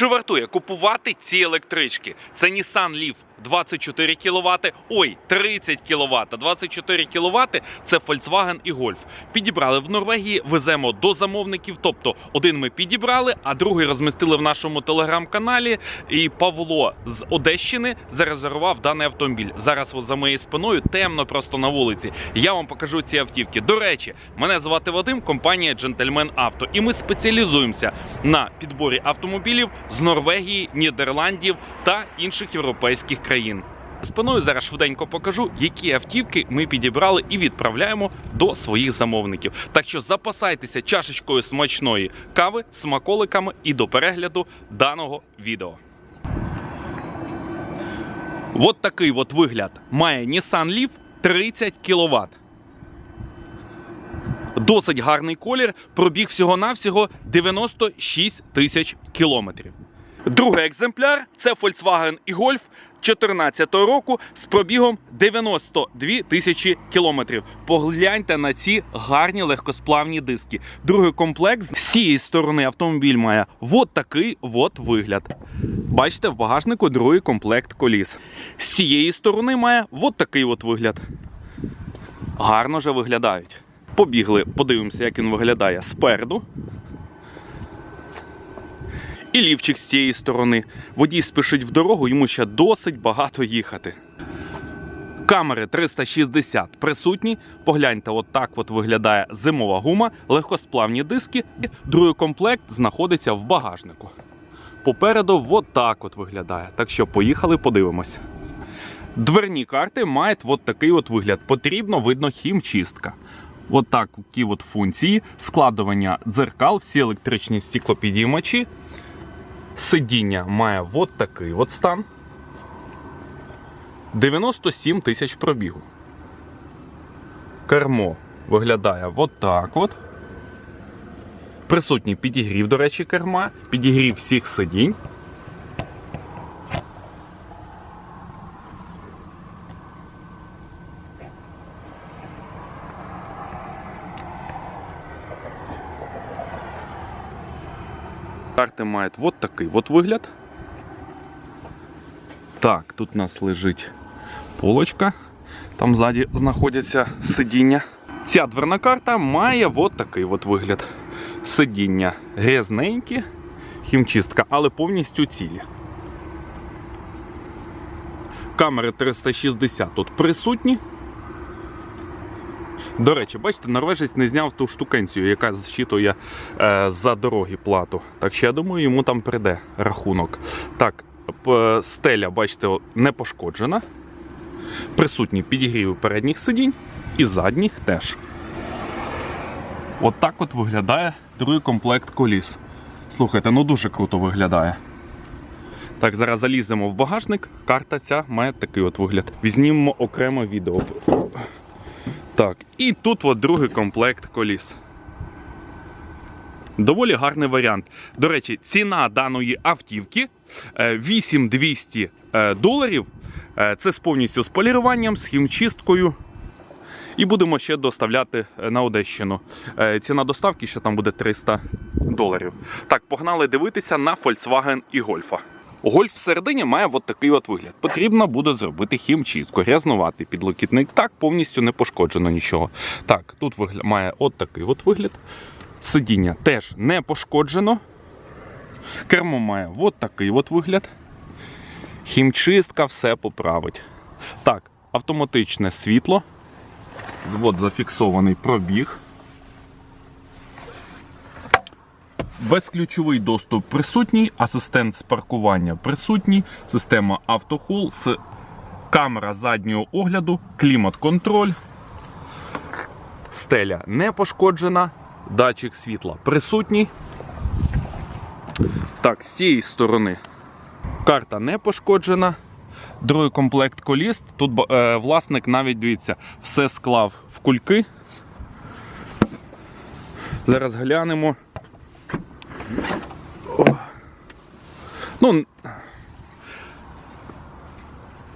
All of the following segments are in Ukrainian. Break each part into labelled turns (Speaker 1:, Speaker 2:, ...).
Speaker 1: Чи вартує купувати ці електрички? Це Nissan Leaf 24 кВт, ой, 30 кВт, 24 кВт – це Volkswagen і Golf. Підібрали в Норвегії, веземо до замовників. Тобто один ми підібрали, а другий розмістили в нашому телеграм-каналі. І Павло з Одещини зарезервував даний автомобіль. Зараз за моєю спиною темно просто на вулиці. Я вам покажу ці автівки. До речі, мене звати Вадим, компанія Gentleman Auto. І ми спеціалізуємося на підборі автомобілів з Норвегії, Нідерландів та інших європейських країн. Спиною зараз швиденько покажу, які автівки ми підібрали і відправляємо до своїх замовників. Так що запасайтеся чашечкою смачної кави, смаколиками і до перегляду даного відео. От такий от вигляд має Nissan Leaf 30 кВт. Досить гарний колір, пробіг всього-навсього 96 тисяч кілометрів. Другий екземпляр це Volkswagen і Golf 2014 року з пробігом 92 тисячі кілометрів. Погляньте на ці гарні легкосплавні диски. Другий комплект з цієї сторони автомобіль має от такий от вигляд. Бачите, в багажнику другий комплект коліс. З цієї сторони має от такий от вигляд. Гарно же виглядають. Побігли, подивимося, як він виглядає спереду. І лівчик з цієї сторони. Водій спішить в дорогу, йому ще досить багато їхати. Камери 360 присутні. Погляньте, от так от виглядає зимова гума, легкосплавні диски. Другий комплект знаходиться в багажнику. Попереду от так от виглядає. Так що поїхали, подивимось. Дверні карти мають от такий от вигляд. Потрібно, видно, хімчистка. От от функції, складування дзеркал, всі електричні стеклопідіймачі. Сидіння має от такий от стан. 97 тисяч пробігу. Кермо виглядає от так от. Присутній підігрів, до речі, керма, підігрів всіх сидінь. Карти мають от такий от вигляд. Так, тут у нас лежить полочка. Там ззаді знаходяться сидіння. Ця дверна карта має от такий от вигляд. Сидіння грязненькі, хімчистка, але повністю цілі. Камери 360 тут присутні. До речі, бачите, норвежець не зняв ту штукенцію, яка зчитує е, за дороги плату. Так що я думаю, йому там прийде рахунок. Так, стеля, бачите, не пошкоджена. Присутні підігріви передніх сидінь і задніх теж. От от виглядає другий комплект коліс. Слухайте, ну дуже круто виглядає. Так, зараз заліземо в багажник. Карта ця має такий от вигляд. Візьмімо окремо відео. Так, і тут от другий комплект коліс. Доволі гарний варіант. До речі, ціна даної автівки е, 8200 е, доларів. Е, Це з повністю з поліруванням, з хімчисткою. І будемо ще доставляти е, на Одещину. Е, Ціна доставки ще там буде 300 доларів. Так, погнали дивитися на Volkswagen і Гольфа. Гольф всередині має от такий от вигляд. Потрібно буде зробити хімчистку, грязнувати підлокітник. Так, повністю не пошкоджено нічого. Так, тут вигля... має от такий от вигляд. Сидіння теж не пошкоджено. Кермо має от такий от вигляд. Хімчистка все поправить. Так, автоматичне світло. От зафіксований пробіг. Безключовий доступ присутній, асистент з паркування присутній, система автохул, с- камера заднього огляду, клімат-контроль, стеля не пошкоджена, датчик світла присутній. Так, з цієї сторони карта не пошкоджена. Другий комплект коліс. Тут е, власник навіть дивіться, все склав в кульки. Зараз глянемо. Ну,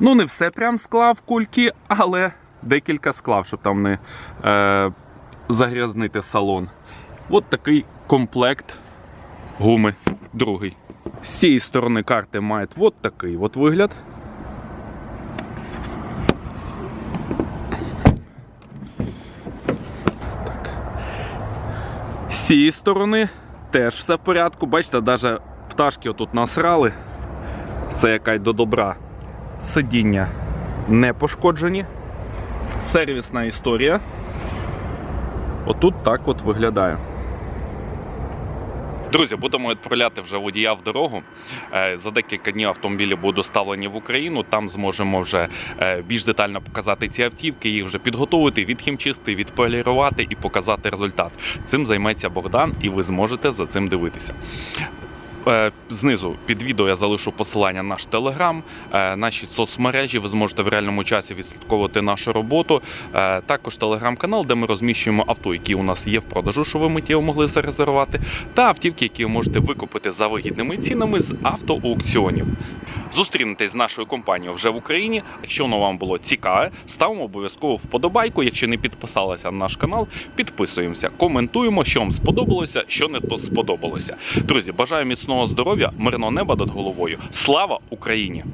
Speaker 1: ну, не все прям склав кульки, але декілька склав, щоб там не е, загрязнити салон. От такий комплект гуми другий. З цієї сторони карти мають от такий от вигляд. З цієї сторони теж все в порядку. Бачите, навіть пташки отут насрали. Це якась до добра. Сидіння не пошкоджені. Сервісна історія. Отут так от виглядає. Друзі, будемо відправляти вже водія в дорогу. Е, За декілька днів автомобілі будуть доставлені в Україну. Там зможемо вже е, більш детально показати ці автівки, їх вже підготувати, відхімчисти, відполірувати і показати результат. Цим займеться Богдан, і ви зможете за цим дивитися. Е, Знизу під відео я залишу посилання на наш телеграм, наші соцмережі. Ви зможете в реальному часі відслідковувати нашу роботу. Е, Також телеграм-канал, де ми розміщуємо авто, які у нас є в продажу, що ви миттєво могли зарезервувати, та автівки, які ви можете викупити за вигідними цінами з автоаукціонів. Зустрінетесь з нашою компанією вже в Україні. Якщо воно вам було цікаве, ставимо обов'язково вподобайку. Якщо не підписалися на наш канал, підписуємося, коментуємо, що вам сподобалося, що не сподобалося. Друзі, бажаю міцного здоров'я, мирного неба над головою. Слава Україні!